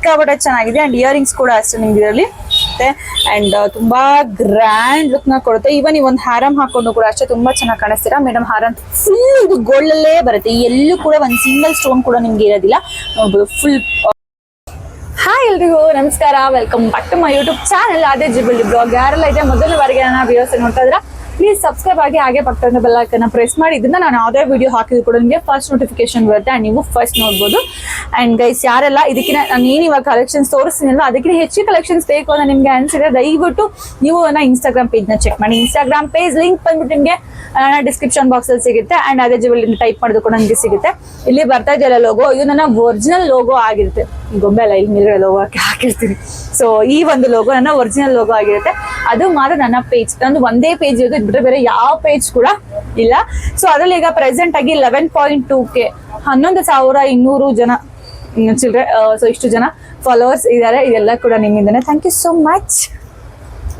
ಸಿಕ್ಕಾಪಟ್ಟೆ ಚೆನ್ನಾಗಿದೆ and earrings ಕೂಡ ಅಷ್ಟೇ ನಿಮ್ಗೆ ಇದರಲ್ಲಿ. ಅಂಡ್ ತುಂಬಾ ಗ್ರ್ಯಾಂಡ್ ಲುಕ್ನ ಕೊಡುತ್ತೆ. ಇವನ್ ಈ ಒಂದು ಹಾರಂ ಹಾಕೊಂಡು ಕೂಡ ಅಷ್ಟೇ ತುಂಬಾ ಚೆನ್ನಾಗಿ ಕಾಣಿಸ್ತೀರಾ? ಮೇಡಮ್ ಹಾರಂ ಫುಲ್ ಇದು ಗೋಲ್ಡಲ್ಲೇ ಬರುತ್ತೆ. ಎಲ್ಲೂ ಕೂಡ ಒಂದು ಸಿಂಗಲ್ ಸ್ಟೋನ್ ಕೂಡ ನಿಮ್ಗೆ ಇರೋದಿಲ್ಲ. ನೋಡ್ಬೋದು ಫುಲ್ ಹಾಯ್ ಎಲ್ರಿಗೂ, ನಮಸ್ಕಾರ. Welcome back to my YouTube channel ಅದೇ ಜಿಬಲ್ ಬ್ಲಾಗ್ ಯಾರೆಲ್ಲ ಇದೆ ಮೊದಲ ಬಾರಿಗೆ ವಿಡಿಯೋಸ್ ನೋಡ್ತಾ ಇದ್ರ ಪ್ಲೀಸ್ ಸಬ್ಸ್ಕ್ರೈಬ್ ಆಗಿ ಹಾಗೆ ಪಕ್ಕದ ಬೆಲ್ ಐಕನ್ ಪ್ರೆಸ್ ಮಾಡಿ. ಇದನ್ನ ನಾನು ಯಾವುದೇ ವಿಡಿಯೋ ಹಾಕಿದ್ರು ಕೂಡ ನಿಮಗೆ ಫಸ್ಟ್ ನೋಟಿಫಿಕೇಶನ್ ಬರುತ್ತೆ ಆ್ಯಂಡ್ ನೀವು ಫಸ್ಟ್ ನೋಡ್ಬೋದು. ಆ್ಯಂಡ್ ಗೈಸ್ ಯಾರೆಲ್ಲ ಇದಕ್ಕಿಂತ ನಾನು ಇವಾಗ ಕಲೆಕ್ಷನ್ಸ್ ತೋರಿಸ್ತೀನಲ್ಲ ಅದಕ್ಕಿಂತ ಹೆಚ್ಚು ಕಲೆಕ್ಷನ್ಸ್ ಬೇಕು ಅಂತ ನಿಮಗೆ ಅನಿಸಿದ್ರೆ ದಯವಿಟ್ಟು ನೀವು ನನ್ನ ಇನ್ಸ್ಟಾಗ್ರಾಮ್ ಪೇಜ್ನ ಚೆಕ್ ಮಾಡಿ. ಇನ್ಸ್ಟಾಗ್ರಾಮ್ ಪೇಜ್ ಲಿಂಕ್ ಬಂದ್ಬಿಟ್ಟು ನಿಮಗೆ ಡಿಸ್ಕ್ರಿಪ್ಷನ್ ಬಾಕ್ಸ್ ಅಲ್ಲಿ ಸಿಗುತ್ತೆ ಅಂಡ್ ಅದೇ ಜೀವಲ್ಲಿ ಟೈಪ್ ಮಾಡೋದು ಕೂಡ ನನಗೆ ಸಿಗುತ್ತೆ. ಇಲ್ಲಿ ಬರ್ತಾ ಇದೆಯಲ್ಲ ಲೋಗೋ ಇದು ನನ್ನ ಒರಿಜಿನಲ್ ಲೋಗೋ ಆಗಿರುತ್ತೆ. ಗೊಂಬೆ ಅಲ್ಲ, ಇಲ್ಲಿ ಮೇಲ್ಗಡೆ ಲೋಗೋ ಹಾಕಿ ಹಾಕಿರ್ತೀನಿ. ಸೊ ಈ ಒಂದು ಲೋಗೋ ನನ್ನ ಒರಿಜಿನಲ್ ಲೋಗೋ ಆಗಿರುತ್ತೆ. ಅದು ಮಾತ್ರ ನನ್ನ ಪೇಜ್ ನಂದು ಒಂದೇ ಪೇಜ್ ಇರೋದು ಬಿಟ್ಟರೆ ಬೇರೆ ಯಾವ ಪೇಜ್ ಕೂಡ ಇಲ್ಲ. ಸೊ ಅದ್ರಲ್ಲಿ ಈಗ ಪ್ರೆಸೆಂಟ್ ಆಗಿ ಲೆವೆನ್ ಪಾಯಿಂಟ್ ಟೂ ಕೆ ಹನ್ನೊಂದು ಸಾವಿರ ಇನ್ನೂರು ಜನ ಚಿಲ್ಡ್ರೆ ಸೊ ಇಷ್ಟು ಜನ ಫಾಲೋವರ್ಸ್ ಇದ್ದಾರೆ. ಇದೆಲ್ಲ ಕೂಡ ನಿಮ್ಮಿಂದನೇ. Thank you so much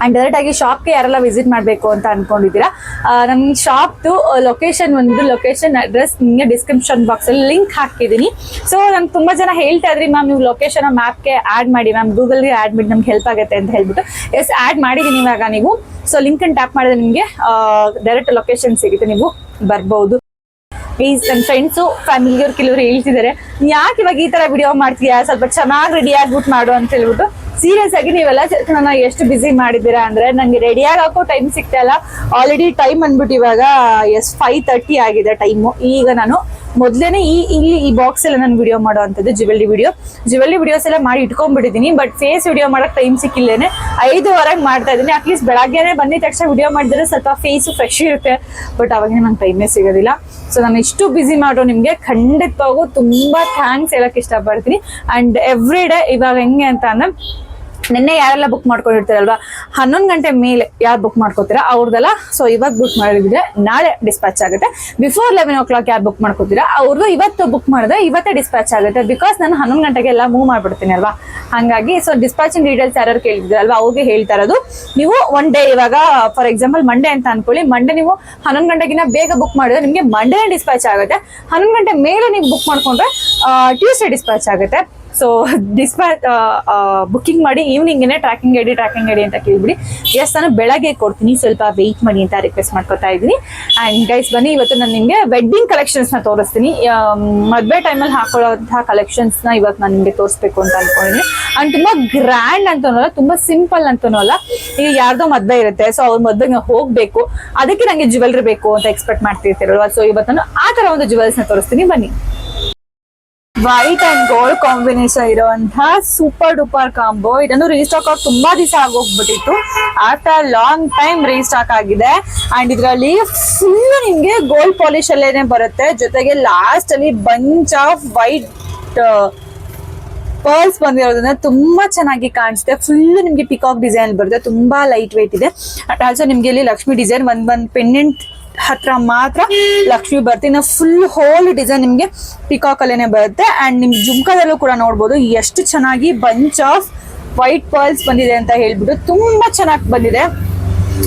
and direct ಆಗಿ ಶಾಪ್ಗೆ ಯಾರೆಲ್ಲ ವಿಸಿಟ್ ಮಾಡಬೇಕು ಅಂತ ಅನ್ಕೊಂಡಿದ್ದೀರಾ ನನ್ನ ಶಾಪ್ದು ಲೊಕೇಶನ್ ಒಂದು ಲೊಕೇಶನ್ ಅಡ್ರೆಸ್ ನಿಮಗೆ ಡಿಸ್ಕ್ರಿಪ್ಷನ್ ಬಾಕ್ಸಲ್ಲಿ ಲಿಂಕ್ ಹಾಕಿದ್ದೀನಿ. ಸೊ ನಂಗೆ ತುಂಬ ಜನ ಹೇಳ್ತಾ ಇದ್ರಿ ಮ್ಯಾಮ್ ನೀವು ಲೊಕೇಶನ್ ಮ್ಯಾಪ್ಗೆ ಆ್ಯಡ್ ಮಾಡಿ ಮ್ಯಾಮ್ ಗೂಗಲ್ಗೆ ಆ್ಯಡ್ ಮಾಡಿ, ನಮ್ಗೆ ಹೆಲ್ಪ್ ಆಗುತ್ತೆ ಅಂತ ಹೇಳ್ಬಿಟ್ಟು. ಎಸ್ ಆ್ಯಡ್ ಮಾಡಿದ್ದೀನಿ ಇವಾಗ ನೀವು. ಸೊ ಲಿಂಕನ್ನು ಟ್ಯಾಪ್ ಮಾಡಿದ್ರೆ ನಿಮಗೆ ಡೈರೆಕ್ಟ್ ಲೊಕೇಶನ್ ಸಿಗುತ್ತೆ, ನೀವು ಬರ್ಬೋದು. ಪ್ಲೀಸ್ ನನ್ನ ಫ್ರೆಂಡ್ಸು ಫ್ಯಾಮಿಲಿಯವ್ರು ಕೆಲವರು ಹೇಳ್ತಿದ್ದಾರೆ ಯಾಕೆ ಇವಾಗ ಈ ಥರ ವಿಡಿಯೋ ಮಾಡ್ತೀಯಾ? ಸ್ವಲ್ಪ ಚೆನ್ನಾಗಿ ರೆಡಿ ಆಗ್ಬಿಟ್ಟು ಮಾಡು ಅಂತ ಹೇಳ್ಬಿಟ್ಟು ಸೀರಿಯಸ್ ಆಗಿ ನೀವೆಲ್ಲ ನನ್ನ ಎಷ್ಟು ಬಿಸಿ ಮಾಡಿದ್ದೀರಾ ಅಂದ್ರೆ ನಂಗೆ ರೆಡಿ ಆಗಕ್ಕೂ ಟೈಮ್ ಸಿಗ್ತಾ ಇಲ್ಲ. ಆಲ್ರೆಡಿ ಟೈಮ್ ಅಂದ್ಬಿಟ್ಟು ಇವಾಗ ಎಸ್ ಫೈವ್ ತರ್ಟಿ ಆಗಿದೆ ಟೈಮು ಈಗ ನಾನು ಮೊದ್ಲೇನೆ ಈ ಇಲ್ಲಿ ಈ ಬಾಕ್ಸ್ ಎಲ್ಲ ನಾನು ವಿಡಿಯೋ ಮಾಡೋ ಅಂಥದ್ದು ಜ್ಯುವೆಲ್ರಿ ವಿಡಿಯೋ ಜುವೆಲ್ರಿ ವಿಡಿಯೋಸ್ ಎಲ್ಲ ಮಾಡಿ ಇಟ್ಕೊಂಡ್ಬಿಟ್ಟಿದ್ದೀನಿ ಬಟ್ ಫೇಸ್ ವಿಡಿಯೋ ಮಾಡಕ್ ಟೈಮ್ ಸಿಕ್ಕಿಲ್ಲೇನೆ. ಐದುವರೆಗೆ ಮಾಡ್ತಾ ಇದ್ದೀನಿ. ಅಟ್ಲೀಸ್ಟ್ ಬೆಳಗ್ಗೆನೆ ಬಂದಿದ ತಕ್ಷಣ ವಿಡಿಯೋ ಮಾಡಿದ್ರೆ ಸ್ವಲ್ಪ ಫೇಸು ಫ್ರೆಶ್ ಇರುತ್ತೆ. ಬಟ್ ಅವಾಗ ನಂಗೆ ಟೈಮೇ ಸಿಗೋದಿಲ್ಲ. ಸೊ ನಾನು ಇಷ್ಟು ಬಿಸಿ ಮಾಡೋ ನಿಮಗೆ ಖಂಡಿತವಾಗೂ ತುಂಬಾ ಥ್ಯಾಂಕ್ಸ್ ಹೇಳಕ್ ಇಷ್ಟಪಡ್ತೀನಿ. ಅಂಡ್ ಎವ್ರಿ ಡೇ ಇವಾಗ ಹೆಂಗೆ ಅಂತ ಅಂದ್ರೆ ನಿನ್ನೆ ಯಾರೆಲ್ಲ ಬುಕ್ ಮಾಡ್ಕೊಂಡಿರ್ತಾರಲ್ವಾ? ಹನ್ನೊಂದು ಗಂಟೆ ಮೇಲೆ ಯಾರು ಬುಕ್ ಮಾಡ್ಕೋತೀರಾ ಅವ್ರದ್ದೆಲ್ಲ ಸೊ ಇವಾಗ ಬುಕ್ ಮಾಡಿದ್ರೆ ನಾಳೆ ಡಿಸ್ಪ್ಯಾಚ್ ಆಗುತ್ತೆ. ಬಿಫೋರ್ ಲೆವೆನ್ ಓ ಕ್ಲಾಕ್ ಯಾರು ಬುಕ್ ಮಾಡ್ಕೋತೀರಾ ಅವ್ರದ್ದು ಇವತ್ತು ಬುಕ್ ಮಾಡಿದ್ರೆ ಇವತ್ತೇ ಡಿಸ್ಪ್ಯಾಚ್ ಆಗುತ್ತೆ. ಬಿಕಾಸ್ ನಾನು ಹನ್ನೊಂದು ಗಂಟೆಗೆ ಎಲ್ಲ ಮೂವ್ ಮಾಡ್ಬಿಡ್ತೀನಿ ಅಲ್ವಾ? ಹಾಗಾಗಿ ಸೊ ಡಿಸ್ಪ್ಯಾಚಿಂಗ್ ಡೀಟೇಲ್ಸ್ ಯಾರು ಕೇಳಿದ್ರಲ್ವಾ ಅವ್ರಿಗೆ ಹೇಳ್ತಾ ಇರೋದು. ನೀವು ಒನ್ ಡೇ ಇವಾಗ ಫಾರ್ ಎಕ್ಸಾಂಪಲ್ ಮಂಡೇ ಅಂತ ಅನ್ಕೊಳ್ಳಿ. ಮಂಡೇ ನೀವು ಹನ್ನೊಂದು ಗಂಟೆಗಿನ ಬೇಗ ಬುಕ್ ಮಾಡಿದ್ರೆ ನಿಮಗೆ ಮಂಡೇನೇ ಡಿಸ್ಪ್ಯಾಚ್ ಆಗುತ್ತೆ. ಹನ್ನೊಂದು ಗಂಟೆ ಮೇಲೆ ನೀವು ಬುಕ್ ಮಾಡ್ಕೊಂಡ್ರೆ ಟ್ಯೂಸ್ಡೇ ಡಿಸ್ಪ್ಯಾಚ್ ಆಗುತ್ತೆ. ಸೊ ಡಿಸ್ಪ್ಯಾಚ್ ಬುಕ್ಕಿಂಗ್ ಮಾಡಿ ಈವ್ನಿಂಗೇ ಟ್ರ್ಯಾಕಿಂಗ್ ಐಡಿ ಟ್ರ್ಯಾಕಿಂಗ್ ಐಡಿ ಅಂತ ಕೇಳಿಬಿಡಿ. ಎಸ್ ನಾನು ಬೆಳಗ್ಗೆ ಕೊಡ್ತೀನಿ. ಸ್ವಲ್ಪ ವೆಯ್ಟ್ ಮಾಡಿ ಅಂತ ರಿಕ್ವೆಸ್ಟ್ ಮಾಡ್ಕೊತಾ ಇದ್ದೀನಿ. ಆ್ಯಂಡ್ ಗೈಸ್ ಬನ್ನಿ, ಇವತ್ತು ನಾನು ನಿಮಗೆ ವೆಡ್ಡಿಂಗ್ ಕಲೆಕ್ಷನ್ಸ್ನ ತೋರಿಸ್ತೀನಿ. ಮದುವೆ ಟೈಮಲ್ಲಿ ಹಾಕೊಳ್ಳೋಂತಹ ಕಲೆಕ್ಷನ್ಸ್ನ ಇವತ್ತು ನಾನು ನಿಮಗೆ ತೋರಿಸ್ಬೇಕು ಅಂತ ಅಂದ್ಕೊಂಡಿದ್ದೀನಿ ಆ್ಯಂಡ್ ತುಂಬ ಗ್ರ್ಯಾಂಡ್ ಅಂತನೂ ಅಲ್ಲ ತುಂಬ ಸಿಂಪಲ್ ಅಂತನೂ ಅಲ್ಲ ಈಗ ಯಾರ್ದೋ ಮದುವೆ ಇರುತ್ತೆ ಸೊ ಅವ್ರ ಮದುವೆಗೆ ಹೋಗಬೇಕು. ಅದಕ್ಕೆ ನನಗೆ ಜ್ಯುವೆಲ್ರಿ ಬೇಕು ಅಂತ ಎಕ್ಸ್ಪೆಕ್ಟ್ ಮಾಡ್ತಿರ್ತೀರಲ್ವ? ಸೊ ಇವತ್ತು ನಾನು ಆ ಥರ ಒಂದು ಜ್ಯುವೆಲ್ಸ್ನ ತೋರಿಸ್ತೀನಿ. ಬನ್ನಿ. ವೈಟ್ ಅಂಡ್ ಗೋಲ್ಡ್ ಕಾಂಬಿನೇಷನ್ ಇರುವಂತಹ ಸೂಪರ್ ಡೂಪರ್ ಕಾಂಬೋ ಇದನ್ನು ರೀಸ್ಟಾಕ್ ಆಗಿ ತುಂಬಾ ದಿವಸ ಆಗೋಗ್ಬಿಟ್ಟಿತ್ತು. ಆಫ್ಟರ್ ಲಾಂಗ್ ಟೈಮ್ ರೀಸ್ಟಾಕ್ ಆಗಿದೆ. ಅಂಡ್ ಇದರಲ್ಲಿ ಫುಲ್ ನಿಮ್ಗೆ ಗೋಲ್ಡ್ ಪಾಲಿಶ್ ಅಲ್ಲೇನೆ ಬರುತ್ತೆ. ಜೊತೆಗೆ ಲಾಸ್ಟ್ ಅಲ್ಲಿ ಬಂಚ್ ಆಫ್ ವೈಟ್ ಪರ್ಲ್ಸ್ ಬಂದಿರೋದನ್ನ ತುಂಬಾ ಚೆನ್ನಾಗಿ ಕಾಣಿಸುತ್ತೆ. ಫುಲ್ ನಿಮ್ಗೆ ಪಿಕಾಕ್ ಡಿಸೈನ್ ಬರುತ್ತೆ. ತುಂಬಾ ಲೈಟ್ ವೇಟ್ ಇದೆ. ಅಟ್ ಆಲ್ಸೋ ನಿಮ್ಗೆ ಇಲ್ಲಿ ಲಕ್ಷ್ಮಿ ಡಿಸೈನ್ ಒಂದ್ ಒಂದ್ ಪೆಂಡೆಂಟ್ ಹತ್ರ ಮಾತ್ರ ಲಕ್ಷ್ಮಿ ಬರುತ್ತೆ ಇನ್ನು ಫುಲ್ ಹೋಲ್ ಡಿಸೈನ್ ನಿಮ್ಗೆ ಪಿಕಾಕ್ ಅಲ್ಲೇನೆ ಬರುತ್ತೆ. ಅಂಡ್ ನಿಮ್ ಜುಮ್ಕದಲ್ಲೂ ಕೂಡ ನೋಡ್ಬೋದು, ಎಷ್ಟು ಚೆನ್ನಾಗಿ ಬಂಚ್ ಆಫ್ ವೈಟ್ ಪರ್ಲ್ಸ್ ಬಂದಿದೆ ಅಂತ ಹೇಳ್ಬಿಟ್ಟು ತುಂಬಾ ಚೆನ್ನಾಗಿ ಬಂದಿದೆ.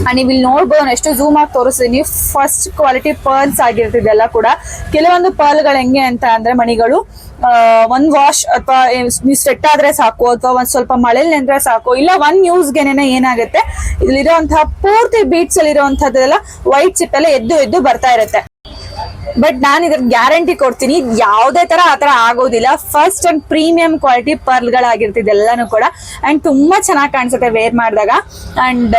ಅಂಡ್ ನೀವು ಇಲ್ಲಿ ನೋಡ್ಬೋದು ಎಷ್ಟು ಝೂಮ್ ಆಗಿ ತೋರಿಸ್ತೀನಿ. ಫಸ್ಟ್ ಕ್ವಾಲಿಟಿ ಪರ್ಲ್ಸ್ ಆಗಿರ್ತಿದೆಲ್ಲ ಕೂಡ. ಕೆಲವೊಂದು ಪರ್ಲ್ಗಳು ಹೆಂಗೆ ಅಂತ ಅಂದ್ರೆ ಮಣಿಗಳು ಒಂದ್ ವಾಶ್ ಅಥವಾ ನೀವು ಸ್ವೆಟ್ ಆದ್ರೆ ಸಾಕು, ಅಥವಾ ಒಂದ್ ಸ್ವಲ್ಪ ಮಳೆಲ್ ನೆಂದ್ರೆ ಸಾಕು, ಇಲ್ಲ ಒಂದ್ ನ್ಯೂಸ್ಗೆನೆ ಏನಾಗುತ್ತೆ? ಇಲ್ಲಿರುವಂತಹ ಪೂರ್ತಿ ಬೀಟ್ಸ್ ಅಲ್ಲಿ ಇರುವಂತಹದ್ದೆಲ್ಲ ವೈಟ್ ಚಿಪ್ ಎಲ್ಲ ಎದ್ದು ಎದ್ದು ಬರ್ತಾ ಇರುತ್ತೆ. ಬಟ್ ನಾನು ಇದ್ರ ಗ್ಯಾರಂಟಿ ಕೊಡ್ತೀನಿ, ಯಾವುದೇ ತರ ಆತರ ಆಗೋದಿಲ್ಲ. ಫಸ್ಟ್ ಅಂಡ್ ಪ್ರೀಮಿಯಂ ಕ್ವಾಲಿಟಿ ಪರ್ಲ್ಗಳಾಗಿರ್ತಿದೆ ಎಲ್ಲಾನು ಕೂಡ. ಅಂಡ್ ತುಂಬಾ ಚೆನ್ನಾಗಿ ಕಾಣಿಸುತ್ತೆ ವೇರ್ ಮಾಡಿದಾಗ. ಅಂಡ್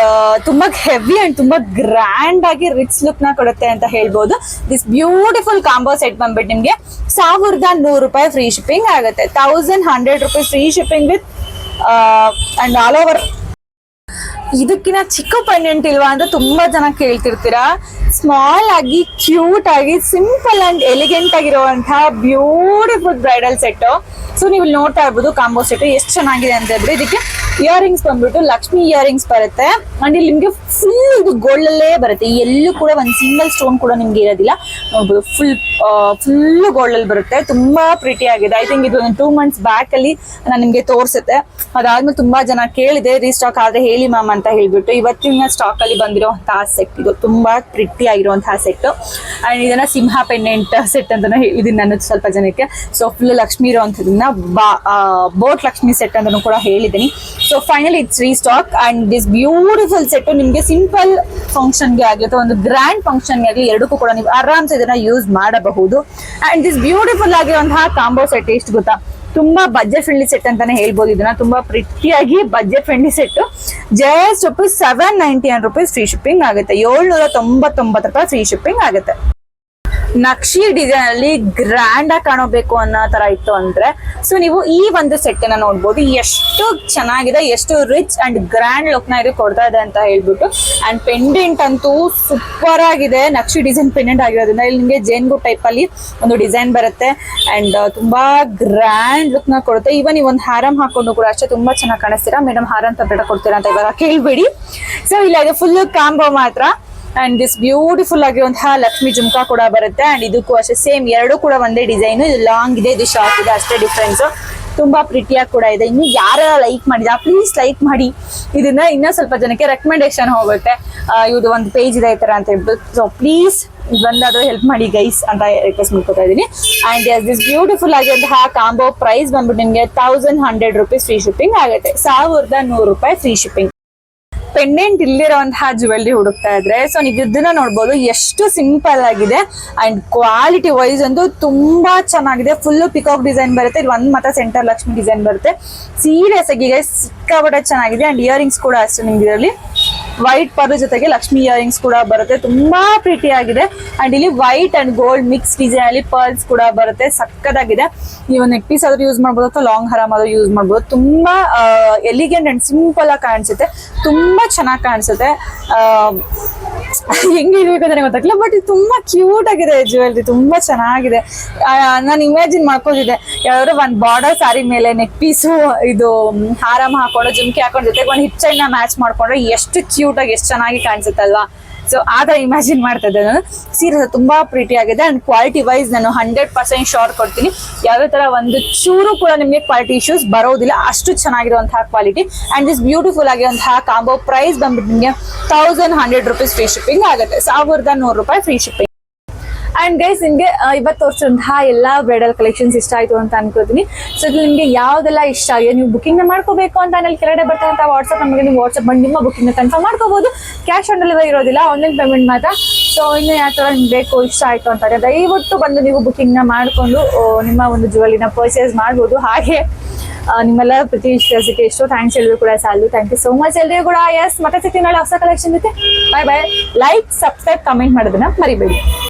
ತುಂಬಾ ಹೆವಿ ಅಂಡ್ ತುಂಬಾ ಗ್ರ್ಯಾಂಡ್ ಆಗಿ ರಿಚ್ ಲುಕ್ನ ಕೊಡುತ್ತೆ ಅಂತ ಹೇಳ್ಬೋದು. ದಿಸ್ ಬ್ಯೂಟಿಫುಲ್ ಕಾಂಬೋ ಸೆಟ್ ಬಂದ್ಬಿಟ್ಟು ನಿಮಗೆ ಸಾವಿರದ ನೂರು ರೂಪಾಯಿ ಫ್ರೀ ಶಿಪ್ಪಿಂಗ್ ಆಗುತ್ತೆ. Thousand hundred rupees free shipping with and all over ಇದಕ್ಕಿನ ಚಿಕ್ಕ ಪೆಂಡೆಂಟ್ ಇಲ್ವಾ ಅಂತ ತುಂಬಾ ಜನ ಕೇಳ್ತಿರ್ತೀರಾ? ಸ್ಮಾಲ್ ಆಗಿ ಕ್ಯೂಟ್ ಆಗಿ ಸಿಂಪಲ್ ಅಂಡ್ ಎಲಿಗೆಂಟ್ ಆಗಿರುವಂತಹ ಬ್ಯೂಟಿಫುಲ್ ಬ್ರೈಡಲ್ ಸೆಟ್ ಸೊ ನೀವು ನೋಡ್ತಾ ಇರ್ಬೋದು ಕಾಂಬೋ ಸೆಟ್ ಎಷ್ಟು ಚೆನ್ನಾಗಿದೆ ಅಂತ ಹೇಳಿದ್ರೆ ಇದಕ್ಕೆ ಇಯರಿಂಗ್ಸ್ ಬಂದ್ಬಿಟ್ಟು ಲಕ್ಷ್ಮಿ ಇಯರಿಂಗ್ಸ್ ಬರುತ್ತೆ. ಅಂಡ್ ಇಲ್ಲಿ ನಿಮ್ಗೆ ಫುಲ್ ಇದು ಗೋಲ್ಡ್ ಬರುತ್ತೆ. ಎಲ್ಲೂ ಕೂಡ ಒಂದು ಸಿಂಗಲ್ ಸ್ಟೋನ್ ಕೂಡ ನಿಮ್ಗೆ ಇರೋದಿಲ್ಲ. ನೋಡ್ಬೋದು ಫುಲ್ ಫುಲ್ ಗೋಲ್ಡ್ ಅಲ್ಲಿ ಬರುತ್ತೆ. ತುಂಬಾ ಪ್ರಿಟಿ ಆಗಿದೆ. ಐ ಥಿಂಕ್ ಇದು ಒಂದು ಟೂ ಮಂತ್ಸ್ ಬ್ಯಾಕ್ ಅಲ್ಲಿ ನಾನು ನಿಮ್ಗೆ ತೋರಿಸುತ್ತೆ. ಅದಾದ್ಮೇಲೆ ತುಂಬಾ ಜನ ಕೇಳಿದೆ ರೀಸ್ಟಾಕ್ ಆದ್ರೆ ಹೇಳಿ ಮ್ಯಾಮ್ ಅಂತ ಹೇಳ್ಬಿಟ್ಟು. ಇವತ್ತಿನ ಸ್ಟಾಕ್ ಅಲ್ಲಿ ಬಂದಿರೋ ಸೆಟ್ ಇದು ತುಂಬಾ ಪ್ರಿಟಿ ಆಗಿರುವಂತಹ ಸೆಟ್ ಅಂಡ್ ಇದನ್ನ ಸಿಂಹ ಪೆಂಡೆಂಟ್ ಸೆಟ್ ಅಂತಾನೆ ಹೇಳಿದೀನಿ ನಾನು ಸ್ವಲ್ಪ ಜನಕ್ಕೆ ಸೊ ಫುಲ್ ಲಕ್ಷ್ಮಿ ಇರುವಂತದನ್ನ ಬೋಟ್ ಲಕ್ಷ್ಮಿ ಸೆಟ್ ಅಂತ ಕೂಡ ಹೇಳಿದ್ದೀನಿ. So finally it's restock and this beautiful set ನಿಮಗೆ ಸಿಂಪಲ್ ಫಂಕ್ಷನ್ಗೆ ಆಗಲಿ ಅಥವಾ ಒಂದು ಗ್ರ್ಯಾಂಡ್ ಫಂಕ್ಷನ್ಗೆ ಆಗಲಿ ಎರಡಕ್ಕೂ ಕೂಡ ನೀವು ಆರಾಮ್ಸೆ ಇದನ್ನ ಯೂಸ್ ಮಾಡಬಹುದು. ಅಂಡ್ ದಿಸ್ ಬ್ಯೂಟಿಫುಲ್ ಆಗಿರುವಂತಹ ಕಾಂಬೋ ಸೆಟ್ ಎಷ್ಟು ಗೊತ್ತಾ? ತುಂಬಾ ಬಜೆಟ್ ಫ್ರೆಂಡ್ಲಿ ಸೆಟ್ ಅಂತಾನೆ ಹೇಳ್ಬೋದು ಇದನ್ನ. ತುಂಬಾ ಪ್ರಿಟಿಯಾಗಿ budget friendly set just rupees seven ninety nine rupees free shipping ಆಗುತ್ತೆ. ಏಳ್ನೂರ ತೊಂಬತ್ತೊಂಬತ್ತು ರೂಪಾಯಿ ಫ್ರೀ ಶಿಪ್ಪಿಂಗ್ ಆಗುತ್ತೆ. ನಕ್ಷಿ ಡಿಸೈನ್ ಅಲ್ಲಿ ಗ್ರ್ಯಾಂಡ್ ಆಗಿ ಕಾಣಬೇಕು ಅನ್ನೋ ತರ ಇತ್ತು ಅಂದ್ರೆ ಸೊ ನೀವು ಈ ಒಂದು ಸೆಟ್ನ ನೋಡ್ಬೋದು. ಎಷ್ಟು ಚೆನ್ನಾಗಿದೆ, ಎಷ್ಟು ರಿಚ್ ಅಂಡ್ ಗ್ರ್ಯಾಂಡ್ ಲುಕ್ನ ಇದು ಕೊಡ್ತಾ ಇದೆ ಅಂತ ಹೇಳ್ಬಿಟ್ಟು ಅಂಡ್ ಪೆಂಡೆಂಟ್ ಅಂತೂ ಸೂಪರ್ ಆಗಿದೆ. ನಕ್ಷಿ ಡಿಸೈನ್ ಪೆಂಡೆಂಟ್ ಆಗಿರೋದ್ರಿಂದ ಇಲ್ಲಿ ನಿಮಗೆ ಜೇನ್ಗು ಟೈಪ್ ಅಲ್ಲಿ ಒಂದು ಡಿಸೈನ್ ಬರುತ್ತೆ. ಅಂಡ್ ತುಂಬಾ ಗ್ರ್ಯಾಂಡ್ ಲುಕ್ನ ಕೊಡುತ್ತೆ. ಈವನ್ ಈ ಒಂದು ಹಾರಂ ಹಾಕೊಂಡು ಕೂಡ ಅಷ್ಟೇ ತುಂಬಾ ಚೆನ್ನಾಗಿ ಕಾಣಿಸ್ತೀರಾ. ಮೇಡಮ್ ಹಾರ ಅಂತ ಕೊಡ್ತೀರಾ ಅಂತ ಇವಾಗ ಕೇಳ್ಬೇಡಿ. ಸೊ ಇಲ್ಲ, ಇದು ಫುಲ್ ಕಾಂಬೋ ಮಾತ್ರ. ಅಂಡ್ ದಿಸ್ ಬ್ಯೂಟಿಫುಲ್ ಆಗಿರುವಂತಹ ಲಕ್ಷ್ಮಿ ಜುಮ್ಕಾ ಕೂಡ ಬರುತ್ತೆ. ಅಂಡ್ ಇದಕ್ಕೂ ಅಷ್ಟೇ ಸೇಮ್ ಎರಡು ಕೂಡ ಒಂದೇ ಡಿಸೈನ್ ಇದು ಲಾಂಗ್ ಇದೆ, ಇದು ಶಾರ್ಟ್ ಇದೆ, ಅಷ್ಟೇ ಡಿಫ್ರೆನ್ಸ್ ತುಂಬಾ ಪ್ರಿಟಿಯಾಗಿ ಕೂಡ ಇದೆ. ಇನ್ನು ಯಾರ ಲೈಕ್ ಮಾಡಿದ ಪ್ಲೀಸ್ ಲೈಕ್ ಮಾಡಿ. ಇದನ್ನ ಇನ್ನ ಸ್ವಲ್ಪ ಜನಕ್ಕೆ ರೆಕಮೆಂಡೇಶನ್ ಹೋಗುತ್ತೆ. ಇದು ಒಂದು ಪೇಜ್ ಇದೆ ಈ ತರ ಅಂತ ಹೇಳ್ಬಿಟ್ಟು. ಸೊ ಪ್ಲೀಸ್ ಬಂದಾದ್ರೂ ಹೆಲ್ಪ್ ಮಾಡಿ ಗೈಸ್ ಅಂತ ರಿಕ್ವೆಸ್ಟ್ ಮಾಡ್ಕೊತಾ ಇದೀನಿ ಅಂಡ್ ಎಸ್ ದಿಸ್ ಬ್ಯೂಟಿಫುಲ್ ಆಗಿರುವಂತಹ ಕಾಂಬೋ ಪ್ರೈಸ್ ಬಂದ್ಬಿಟ್ಟು ನಿಮಗೆ thousand hundred rupees free shipping ಆಗುತ್ತೆ. ಸಾವಿರದ ನೂರು ರೂಪಾಯಿ ಫ್ರೀ ಶಿಪ್ಪಿಂಗ್ ಪೆಂಡೆಂಟ್ ಇಲ್ಲಿರುವಂತಹ ಜುವೆಲ್ರಿ ಹುಡುಕ್ತಾ ಇದ್ರೆ ಸೊ ನೀವು ಇದನ್ನ ನೋಡ್ಬೋದು. ಎಷ್ಟು ಸಿಂಪಲ್ ಆಗಿದೆ ಅಂಡ್ ಕ್ವಾಲಿಟಿ ವೈಸ್ ಅಂತೂ ತುಂಬಾ ಚೆನ್ನಾಗಿದೆ. ಫುಲ್ ಪಿಕಾಕ್ ಡಿಸೈನ್ ಬರುತ್ತೆ. ಇದು ಒಂದ್ ಮಾತ್ರ ಸೆಂಟರ್ ಲಕ್ಷ್ಮಿ ಡಿಸೈನ್ ಬರುತ್ತೆ. ಸೀರಿಯಸ್ ಆಗಿ ಸಿಕ್ಕಾಪಟ್ಟೆ ಚೆನ್ನಾಗಿದೆ ಅಂಡ್ ಇಯರಿಂಗ್ಸ್ ಕೂಡ ಅಷ್ಟೇ ನಿಮ್ಗೆ ಇದರಲ್ಲಿ ವೈಟ್ ಪರ್ ಜೊತೆಗೆ ಲಕ್ಷ್ಮಿ ಇಯರಿಂಗ್ಸ್ ಕೂಡ ಬರುತ್ತೆ. ತುಂಬಾ ಪ್ರೀತಿ ಆಗಿದೆ. ಅಂಡ್ ಇಲ್ಲಿ white and gold mix design ಅಲ್ಲಿ ಪರ್ಲ್ಸ್ ಕೂಡ ಬರುತ್ತೆ. ಸಕ್ಕದಾಗಿದೆ. ನೀವು ನೆಕ್ ಪೀಸ್ ಆದ್ರೂ ಯೂಸ್ ಮಾಡ್ಬೋದು ಅಥವಾ ಲಾಂಗ್ ಹರಾಮ್ ಆದ್ರೂ ಯೂಸ್ ಮಾಡ್ಬೋದು. ತುಂಬಾ ಎಲಿಗೆಂಟ್ ಅಂಡ್ ಸಿಂಪಲ್ ಆಗಿ ಕಾಣಿಸುತ್ತೆ. ತುಂಬಾ ಚೆನ್ನಾಗಿ ಕಾಣಿಸುತ್ತೆ. ಆ, ಹೆಂಗೆ ಇರ್ಬೇಕು ಅಂತ ಗೊತ್ತಾಗ್ಲಿಲ್ಲ ಬಟ್ ಇದು ತುಂಬಾ ಕ್ಯೂಟ್ ಆಗಿದೆ ಜ್ಯುವೆಲ್ರಿ ತುಂಬಾ ಚೆನ್ನಾಗಿದೆ. ನಾನು ಇಮ್ಯಾಜಿನ್ ಮಾಡ್ಕೊಂಡಿದ್ದೆ. ಯಾವ್ದಾದ್ರು ಒಂದ್ ಬಾರ್ಡರ್ ಸಾರಿ ಮೇಲೆ ನೆಕ್ ಪೀಸು ಇದು ಹಾರಾಮ್ ಹಾರಂ ಹಾಕೊಂಡು ಜುಮ್ಕಿ ಹಾಕೊಂಡು ಜೊತೆಗೆ ಒಂದು ಹಿಪ್ ಚೈನ್ ಮ್ಯಾಚ್ ಮಾಡ್ಕೊಂಡ್ರೆ ಎಷ್ಟು ಕ್ಯೂಟ್ ಆಗಿ ಎಷ್ಟು ಚೆನ್ನಾಗಿ ಕಾಣಿಸುತ್ತಲ್ವಾ? ಸೊ ಆ ಥರ ಇಮ್ಯಾಜಿನ್ ಮಾಡ್ತಾ ಇದ್ದೆ ನಾನು. ಸೀರೆ ತುಂಬಾ ಪ್ರೀತಿ ಆಗಿದೆ ಅಂಡ್ ಕ್ವಾಲಿಟಿ ವೈಸ್ ನಾನು ಹಂಡ್ರೆಡ್ ಪರ್ಸೆಂಟ್ ಶೋರ್ ಕೊಡ್ತೀನಿ. ಯಾವುದೇ ತರ ಒಂದು ಚೂರು ಕೂಡ ನಿಮಗೆ ಕ್ವಾಲಿಟಿ ಇಶ್ಯೂಸ್ ಬರೋದಿಲ್ಲ, ಅಷ್ಟು ಚೆನ್ನಾಗಿರುವಂತಹ ಕ್ವಾಲಿಟಿ ಅಂಡ್ ದಿಸ್ ಬ್ಯೂಟಿಫುಲ್ ಆಗಿರುವಂತಹ ಕಾಂಬೋ ಪ್ರೈಸ್ ಬಂದ್ಬಿಟ್ಟು ನಿಮಗೆ thousand hundred rupees free shipping ಆಗುತ್ತೆ. ಸಾವಿರದ ನೂರು ರೂಪಾಯಿ ಫ್ರೀ ಶಿಪ್ಪಿಂಗ್ ಅಂಡ್ ಗೈಸ್ ನಿಮಗೆ ಇವತ್ತು ತೋರಿಸಿದಂತಹ ಎಲ್ಲ ಬ್ರೈಡಲ್ ಕಲೆಕ್ಷನ್ಸ್ ಇಷ್ಟ ಆಯಿತು ಅಂತ ಅನ್ಕೋತೀನಿ ಸೊ ಇದು ನಿಮಗೆ ಯಾವುದೆಲ್ಲ ಇಷ್ಟ ಆಗಿದೆ, ನೀವು ಬುಕ್ಕಿಂಗ್ನ ಮಾಡ್ಕೋಬೇಕು ಅಂತ ಅಲ್ಲಿ ಕೆಳಗಡೆ ಬರ್ತಕ್ಕಂಥ ವಾಟ್ಸಪ್ ನಮಗೆ ನೀವು ವಾಟ್ಸಪ್ ಬಂದು ನಿಮ್ಮ ಬುಕ್ಕಿಂಗ್ನ ಕನ್ಫರ್ಮ್ ಮಾಡ್ಕೋಬೋದು. ಕ್ಯಾಶ್ ಆನ್ ಡೆಲಿವರಿ ಇರೋದಿಲ್ಲ ಆನ್ಲೈನ್ ಪೇಮೆಂಟ್ ಮಾತ್ರ. ಸೊ ಇನ್ನು ಯಾವ ಥರ ನಿಮ್ಗೆ ಬೇಕು ಇಷ್ಟ ಆಯಿತು ಅಂತಾರೆ ದಯವಿಟ್ಟು ಬಂದು ನೀವು ಬುಕ್ಕಿಂಗ್ನ ಮಾಡಿಕೊಂಡು ನಿಮ್ಮ ಒಂದು ಜುವೆಲಿನ ಪರ್ಚೇಸ್ ಮಾಡ್ಬೋದು. ಹಾಗೆ ನಿಮ್ಮೆಲ್ಲ ಪ್ರತಿ ವಿಶ್ವಾಸಕ್ಕೆ ಎಷ್ಟೋ ಥ್ಯಾಂಕ್ಸ್ ಹೇಳಿದ್ರು ಕೂಡ ಸಾಲು ಥ್ಯಾಂಕ್ ಯು ಸೋ ಮಚ್ ಎಲ್ಲರೂ ಕೂಡ ಎಸ್ ಮತ್ತೆ ಸಿಗ್ತೀನಿ ನಾಳೆ ಹೊಸ ಕಲೆಕ್ಷನ್ ಜೊತೆ. Bye bye like subscribe comment ಮಾಡೋದನ್ನ ಮರಿಬೇಡಿ.